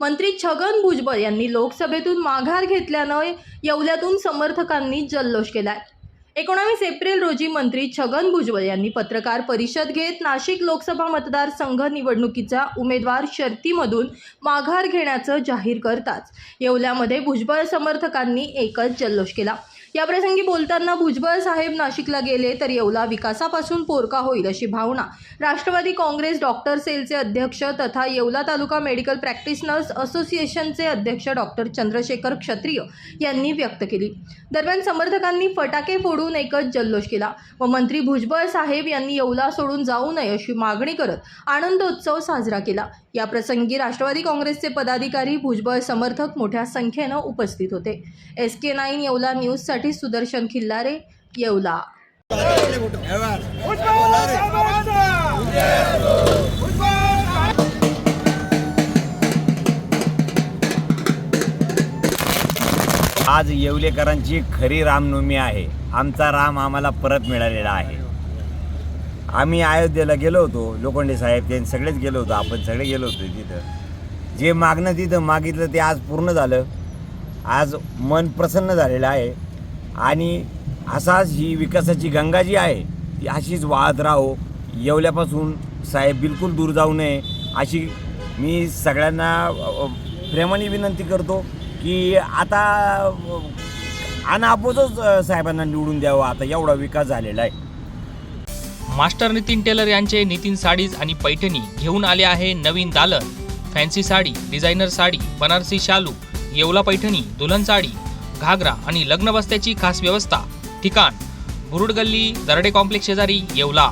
मंत्री छगन भुजबळ यांनी लोकसभेतून माघार घेतल्यानं येवल्यातून समर्थकांनी जल्लोष केलाय. एकोणावीस एप्रिल रोजी मंत्री छगन भुजबळ यांनी पत्रकार परिषद घेत नाशिक लोकसभा मतदारसंघ निवडणुकीचा उमेदवार शर्तीमधून माघार घेण्याचं जाहीर करताच येवल्यामध्ये भुजबळ समर्थकांनी एकच जल्लोष केला. याप्रसंगी बोलताना भुजबळ साहेब नाशिकला गेले तर येवला विकासापासून पोरका होईल अशी भावना. राष्ट्रवादी काँग्रेस डॉक्टर सेलचे अध्यक्ष तथा येवला तालुका मेडिकल प्रॅक्टिशनर्स असोसिएशनचे अध्यक्ष डॉक्टर चंद्रशेखर क्षत्रिय यांनी व्यक्त केली. दरम्यान समर्थकांनी फटाके फोडून एकच जल्लोष केला. व मंत्री भुजबळ साहेब यांनी येवला सोडून जाऊ नये अशी मागणी करत आनंदोत्सव साजरा केला. या प्रसंगी राष्ट्रवादी काँग्रेसचे पदाधिकारी भुजबळ समर्थक मोठ्या संख्येनं उपस्थित होते. एस के नाईन येवला न्यूजसाठी सुदर्शन खिल्लारे येवला. आज येवलेकरांची खरी रामनवमी आहे. आमचा राम आम्हाला परत मिळालेला आहे. आम्ही अयोध्येला गेलो होतो लोखंडे साहेब त्यांनी सगळेच गेलो होतो आपण सगळे गेलो होतो तिथं. जे मागणं तिथं मागितलं ते आज पूर्ण झालं. आज मन प्रसन्न झालेलं आहे. आणि असाच ही विकासाची गंगा जी आहे ती अशीच वाहत राहो. येवल्यापासून साहेब बिलकुल दूर जाऊ नये. अशी मी सगळ्यांना प्रेमाने विनंती करतो की आता अनापोतच साहेबांना निवडून द्यावं. आता एवढा विकास झालेला आहे. मास्टर नितीन टेलर यांचे नितीन साडीज आणि पैठणी घेऊन आले आहे नवीन दालन. फॅन्सी साडी डिझायनर साडी बनारसी शालू येवला पैठणी दुल्हन साडी घागरा आणि लग्न बस्त्याची खास व्यवस्था. ठिकाण बुरुड गल्ली दरडे कॉम्प्लेक्स शेजारी येवला.